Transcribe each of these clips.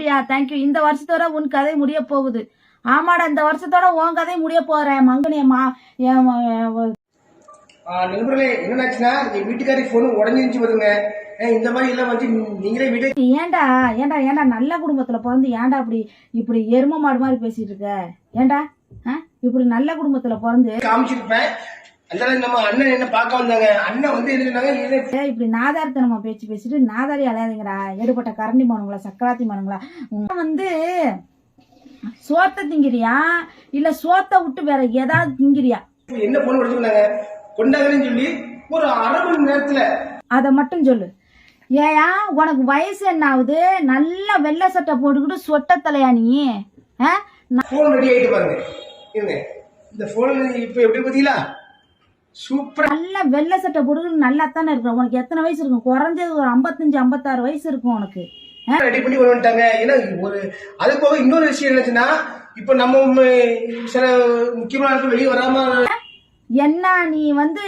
அப்படியா? தேங்க்யூ இந்த வருஷத்தோட உன் கதை முடிய போகுது. ஆமாடா இந்த வருஷத்தோட உன் கதை முடிய போறேன் மங்கனி மா என் ம- ஆ, நண்பர்களே என்னன்னாச்சுன்னா என் வீட்டுக்காரி போன் உடஞ்சிருச்சு வருங்க இந்த மாதிரி எல்லாம் வந்து நீங்களே வீட்டை ஏன்டா ஏன்டா ஏன்டா நல்ல குடும்பத்துல பிறந்து ஏன்டா இப்படி இப்படி எரும மாடு மாதிரி பேசிட்டு இருக்க? ஏன்டா? இப்படி நல்ல குடும்பத்துல பிறந்து காமிச்சிருப்பேன். அதனால நம்ம அண்ணன் என்ன பார்க்க வந்தாங்க? அண்ணன் வந்து என்ன சொன்னாங்க? இது ஏய், இப்படி நாதாரித்தனமா பேச்சு பேசிட்டு நாதாரி அலையாதீங்கடா. எடுபட்ட கரண்டி மானுங்களா சக்கராத்தி மானுங்களா? வந்து சோத்த திங்கிறியா? இல்ல சோத்த விட்டு வேற ஏதாவது திங்கிறியா? என்ன போன் உடச்சுருந்தாங்க கொண்டாங்கன்னு சொல்லி ஒரு அரை மணி நேரத்துல. அதை மட்டும் சொல்லு. ஏயா உனக்கு வயசு என்ன ஆகுது? நல்லா வெள்ளை சட்டை போட்டுக்கிட்டு சொட்ட தலையா நீ? ரெடி ஆயிட்டு பாருங்க. இந்த போன் இப்ப எப்படி பாத்தீங்களா? சூப்பரா நல்லா வெள்ளை சட்டை போட்டுக்கிட்டு நல்லா தானே இருக்கிற? உனக்கு எத்தனை வயசு இருக்கும்? குறைஞ்சது ஒரு ஐம்பத்தஞ்சு ஐம்பத்தாறு வயசு இருக்கும் உனக்கு. ரெடி பண்ணி கொண்டு வந்துட்டாங்க ஏன்னா ஒரு அது போக இன்னொரு விஷயம் என்னச்சுன்னா இப்ப நம்ம சில முக்கியமான வெளியே வராம என்ன நீ வந்து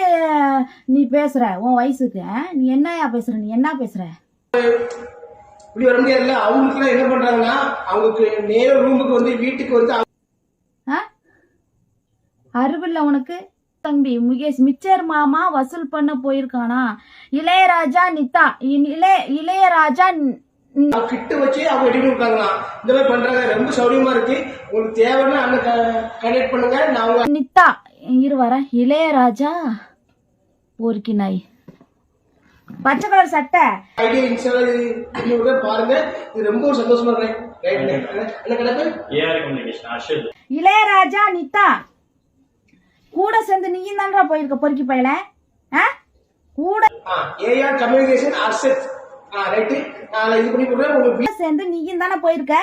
நீ பேசுற? உன் வயசுக்கு? நீ என்னயா பேசுற? நீ என்ன பேசுற? இப்படி வர முடியாதுல்ல. அவங்களுக்கு என்ன பண்றாங்கன்னா அவங்களுக்கு நேர ரூமுக்கு வந்து வீட்டுக்கு வந்து ஆ? அறிவில்ல உனக்கு? தம்பி முகேஷ் மிச்சர் மாமா வசூல் பண்ண போயிருக்கானா? இளையராஜா நித்தா இ- இளைய இளையராஜா கிட்ட வச்சு அவங்க பண்ணி விட்டாங்களாம் இந்த மாதிரி பண்றாங்க. ரொம்ப சௌரியமா இருக்கு. உங்களுக்கு தேவைன்னா அண்ணன் கனெக்ட் பண்ணுங்க. நான் நித்தா இரு வரேன். இளையராஜா பொறுக்கி நாய் பச்சை கலர் சட்டை. ஐடியா இன்ஸ்டால பாருங்க. இது ரொம்ப சந்தோஷமா இருக்கேன் இளையராஜா நித்தா கூட சேர்ந்து நீயும் தான்டா போயிருக்க பொறுக்கி பையல? கூட கம்யூனிகேஷன் சேர்ந்து நீயும் தானே போயிருக்க?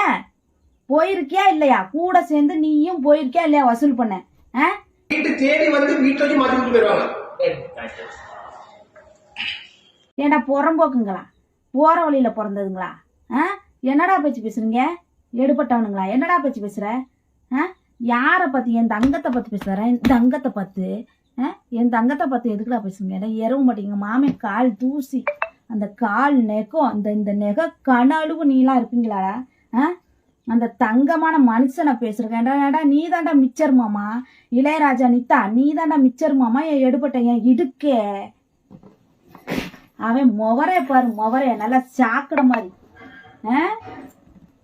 போயிருக்கியா இல்லையா? கூட சேர்ந்து நீயும் போயிருக்கியா இல்லையா? வசூல் பண்ண. தேடி வந்து வீட்டுல மாத்தி போயிருவாங்க. ஏண்டா புறம்போக்குங்களா? போற வழியில பிறந்ததுங்களா? என்னடா பேச்சு பேசுறீங்க? எடுபட்டவனுங்களா? என்னடா பேச்சு பேசுற? ஆ? யாரை பத்தி என் தங்கத்தை பத்தி பேசுற என் தங்கத்தை பார்த்து. என் தங்கத்தை பார்த்து எதுக்குடா பேசுறீங்க? முடியாது எறவு மாட்டீங்க. மாமே கால் தூசி. அந்த கால் நெகம் அந்த இந்த நெக கனழுவு நீலாம் இருப்பீங்களாடா ஆ? அந்த தங்கமான மனுஷனை பேசுறேன் ஏடா நீ தாண்டா மிச்சர் மாமா. இளையராஜா நித்தா நீ தாண்டா மிச்சர் மாமா. என் எடுபட்ட என் இடுக்கே? அவன் முவரே பாரு முவரே நல்லா சாக்கடை மாதிரி. ஆ?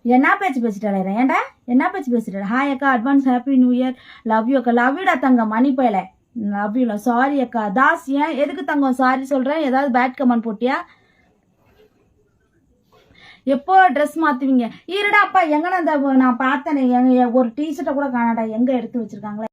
என்ன பேச்சு பேசிட்டாளே ஏன்டா? என்ன பேச்சு பேசிட்டாள் ஹாய் அக்கா advance happy new year love you அக்கா. லவ் யூடா மணி பயல. லவ் யூல சாரி அக்கா. தாஸ் ஏன்? எதுக்கு தங்கம் சாரி சொல்கிறேன் ஏதாவது பேட் கமெண்ட் போட்டியா? எப்போ ட்ரெஸ் மாற்றுவீங்க இருடா அப்பா எங்கடா அந்த நான் பார்த்தேனே எங்க ஒரு டிஷர்ட்டை கூட காணாடா எங்கே எடுத்து வச்சிருக்காங்களே?